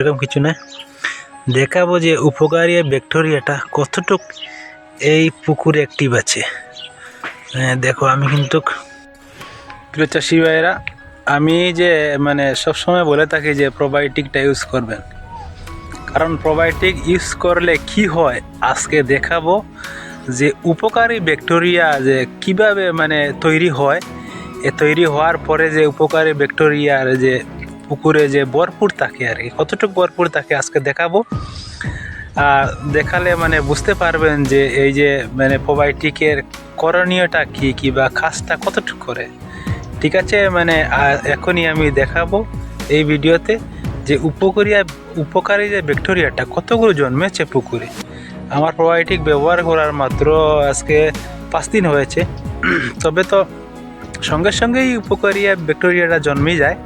এরকম কিছু না। দেখাবো যে উপকারী এই ব্যাকটেরিয়াটা কতটুক এই পুকুরে অ্যাক্টিভ আছে। হ্যাঁ দেখো, আমি কিন্তু প্রিয় চাষি ভাইয়েরা, আমি যে মানে সবসময় বলে থাকি যে প্রোবায়োটিকটা ইউজ করবেন। কারণ প্রোবায়োটিক ইউজ করলে কি হয়? আজকে দেখাবো যে উপকারী ব্যাকটেরিয়া যে কীভাবে মানে তৈরি হয়। এ তৈরি হওয়ার পরে যে উপকারী ব্যাকটেরিয়ার যে পুকুরে যে ভরপুর থাকে আর কি। কতটুকু ভরপুর থাকে আজকে দেখাবো। আর দেখালে মানে বুঝতে পারবেন যে এই যে মানে প্রোবায়োটিকের করণীয়টা কি কি বা কাজটা কতটুকু করে। ঠিক আছে মানে এখনই আমি দেখাবো এই ভিডিওতে যে উপকারিয়া উপকারী যে ব্যাকটেরিয়াটা, কতগুলো জন্মেছে পুকুরে। আমার প্রোবায়োটিক ব্যবহার করার মাত্র আজকে পাঁচ দিন হয়েছে। তবে তো সঙ্গে সঙ্গেই উপকারিয়া ব্যাকটেরিয়াটা জন্মে যায়।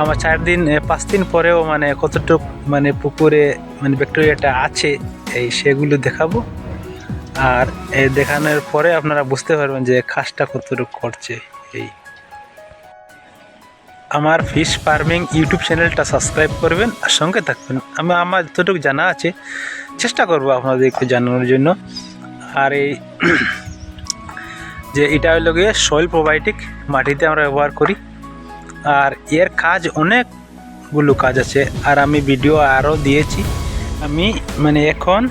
আমার চার দিন পাঁচ দিন পরেও মানে কতটুক মানে পুকুরে মানে ব্যাকটেরিয়াটা আছে, এই সেগুলো দেখাবো। আর এই দেখানোর পরে আপনারা বুঝতে পারবেন যে খাসটা কতটুকু করছে এই। আমার ফিশ ফার্মিং ইউটিউব চ্যানেলটা সাবস্ক্রাইব করবেন আর সঙ্গে থাকবেন। আমি আমার যতটুকু জানা আছে, চেষ্টা করব আপনাদেরকে জানানোর জন্য। আর এই যে এটা হলো গিয়ে সয়েল প্রোবায়োটিক মাটিতে আমরা ব্যবহার করি। আর এর কাজ অনেকগুলো কাজ আছে। আর আমি ভিডিও আরও দিয়েছি। আমি মানে এখন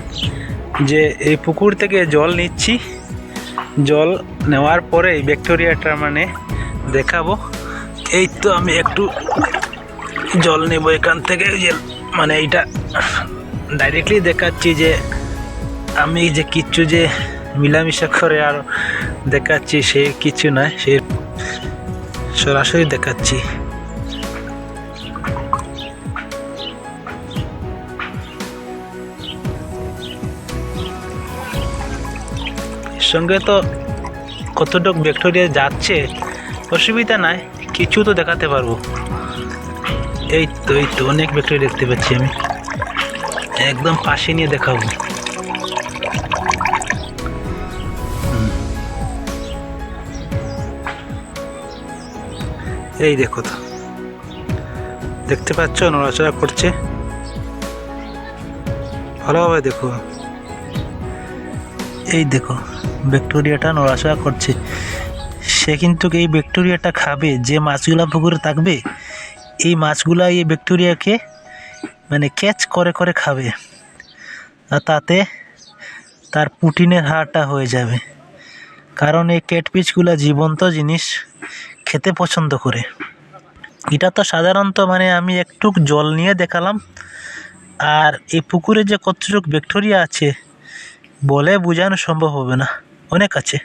যে এই পুকুর থেকে জল নিচ্ছি, জল নেওয়ার পরে এই ব্যাকটেরিয়াটা মানে দেখাবো। এই তো আমি একটু জল নেব এখান থেকে। যে মানে এইটা ডাইরেক্টলি দেখাচ্ছি যে আমি যে কিচ্ছু যে মিলামিশা করে আর দেখাচ্ছি সে কিছু নয়, সে সরাসরি দেখাচ্ছি। সঙ্গে তো কতটুক ব্যাকটেরিয়া যাচ্ছে, অসুবিধা নাই, কিছু তো দেখাতে পারব। এই তো এই তো, অনেক ব্যাকটেরিয়া দেখতে পাচ্ছি আমি। একদম পাশে নিয়ে দেখাবো। এই দেখো তো। দেখতে পাচ্ছ, নড়াচড়া করছে। ভালোভাবে দেখো। এই দেখো, ব্যাকটেরিয়াটা নড়াচড়া করছে। সে কিন্তু এই ব্যাকটেরিয়াটা খাবে। যে মাছগুলা পুকুরে থাকবে, এই মাছগুলা এই ব্যাকটেরিয়াকে মানে ক্যাচ করে করে খাবে। আর তাতে তার প্রোটিনের হারটা হয়ে যাবে। কারণ এই ক্যাটপিচগুলা জীবন্ত জিনিস। খেতে পছন্দ করে। এটা তো সাধারণত মানে আমি একটু জল নিয়ে দেখালাম। আর এই পুকুরে যে কতটুক ব্যাকটেরিয়া আছে, বলে বোঝানো সম্ভব হবে না। অনেক আছে।